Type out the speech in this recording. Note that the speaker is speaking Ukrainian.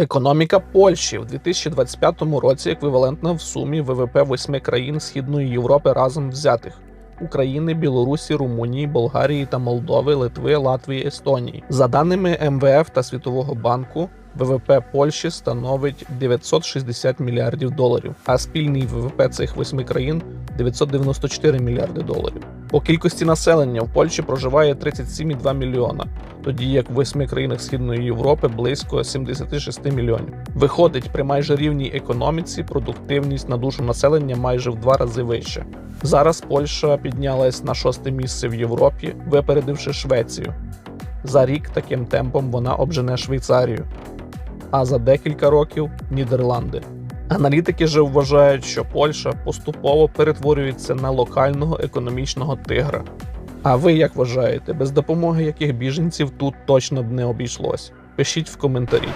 Економіка Польщі в 2025 році еквівалентна в сумі ВВП восьми країн Східної Європи разом взятих. України, Білорусі, Румунії, Болгарії та Молдови, Литви, Латвії, Естонії. За даними МВФ та Світового банку, ВВП Польщі становить 960 мільярдів доларів, а спільний ВВП цих восьми країн 994 мільярди доларів. По кількості населення в Польщі проживає 37,2 мільйона, тоді як в восьми країнах Східної Європи близько 76 мільйонів. Виходить, при майже рівній економіці продуктивність на душу населення майже в два рази вища. Зараз Польща піднялась на шосте місце в Європі, випередивши Швецію. За рік таким темпом вона обжене Швейцарію, а за декілька років Нідерланди. Аналітики же вважають, що Польща поступово перетворюється на локального економічного тигра. А ви як вважаєте, без допомоги яких біженців тут точно б не обійшлось? Пишіть в коментарі.